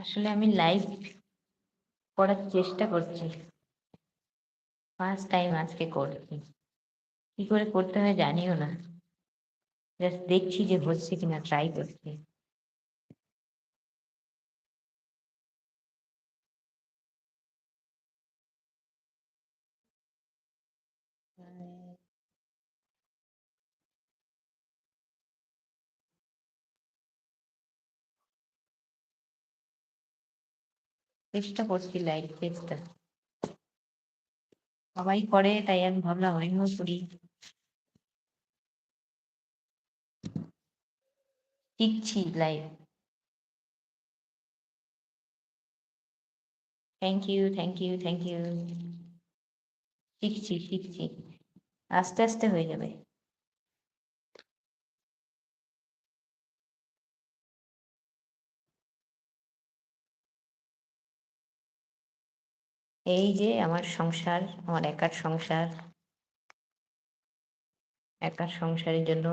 আসলে আমি লাইভ করার চেষ্টা করছি। ফার্স্ট টাইম আজকে করছি। কি করে করতে হয় জানিও না। জাস্ট দেখছি যে হচ্ছে কিনা ট্রাই করছি। চেষ্টা করছি লাইভ চেষ্টা সবাই করে, তাই আমি ভাবলাম আমিও করি। শিখছি live thank you thank you thank you শিখছি শিখছি। আস্তে আস্তে হয়ে যাবে। এই যে আমার সংসার আমার একার সংসার। একার সংসারের জন্য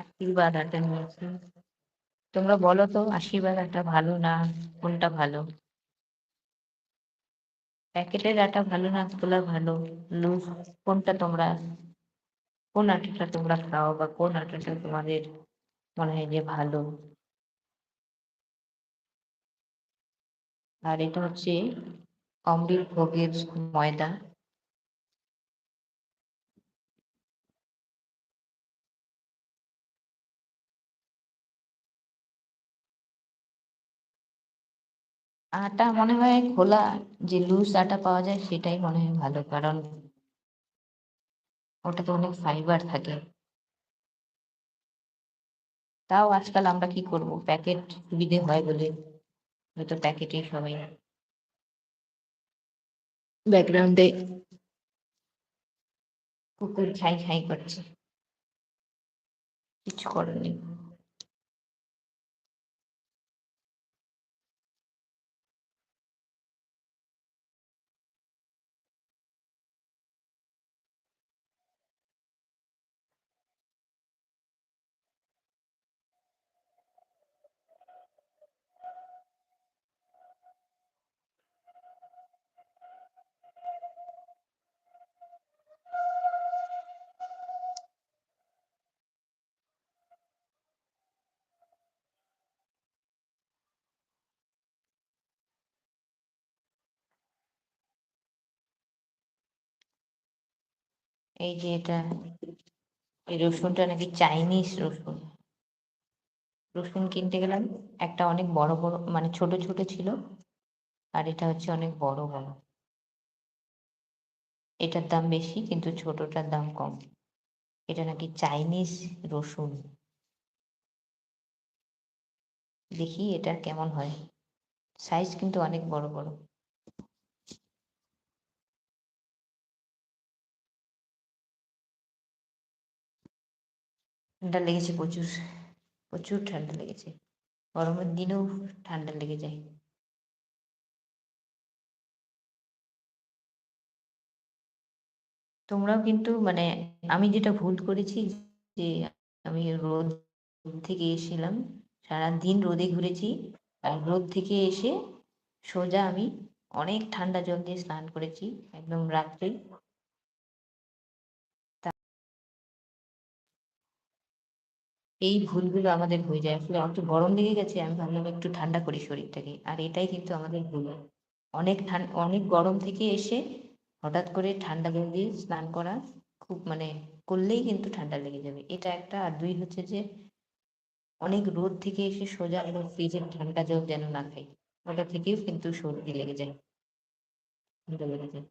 আশীর্বাদ আটা নিয়েছি। তোমরা বলো তো, আশীর্বাদ আটা ভালো না কোনটা ভালো? প্যাকেটের আটা ভালো না খোলা ভালো? লুজ, কোনটা তোমরা, কোন আটাটা তোমরা খাও বা কোন আটাটা তোমাদের মনে হয় যে ভালো? আর এটা হচ্ছে অমৃত ভোগের ময়দা। আটা মনে হয় খোলা, যে লুজ আটা পাওয়া যায় সেটাই মনে হয় ভালো, কারণ ওটাতে অনেক ফাইবার থাকে। তাও আজকাল আমরা কি করব? প্যাকেট সুবিধে হয় বলে হয়তো প্যাকেটেই সবাই ব্যাকগ্রাউন্ডে কুকুর ছাই ছাই করছে। কিছু করার নেই। এই যে এটা, এই রসুনটা নাকি চাইনিজ রসুন। রসুন কিনতে গেলাম, একটা অনেক বড় বড় মানে ছোট ছোট ছিল, আর এটা হচ্ছে অনেক বড় বড়। এটার দাম বেশি, কিন্তু ছোটটার দাম কম। এটা নাকি চাইনিজ রসুন। দেখি এটা কেমন হয়। সাইজ কিন্তু অনেক বড় বড়। ঠান্ডা লেগেছে প্রচুর প্রচুর ঠান্ডা লেগেছে। গরমের দিনেও ঠান্ডা লেগে যায়। তোমরাও কিন্তু মানে আমি যেটা ভুল করেছি যে আমি রোদ থেকে এসেছিলাম সারা দিন রোদে ঘুরেছি আর রোদ থেকে এসে সোজা আমি অনেক ঠান্ডা জল দিয়ে স্নান করেছি একদম রাত্রেই এই ভুলগুলো আমাদের হয়ে যায়। আসলে অত গরম লেগে গেছে, আমি ভাবলাম একটু ঠান্ডা করি শরীরটাকে। আর এটাই কিন্তু আমাদের ভুল। অনেক অনেক গরম থেকে এসে হঠাৎ করে ঠান্ডা জল দিয়ে স্নান করা খুব মানে করলেই কিন্তু ঠান্ডা লেগে যাবে। এটা একটা। আর দুই হচ্ছে যে, অনেক রোদ থেকে এসে সোজা এবং ফ্রিজের ঠান্ডা জল যেন না খাই, ওটা থেকেও কিন্তু সর্দি লেগে যায়। ঠান্ডা লেগে যায়।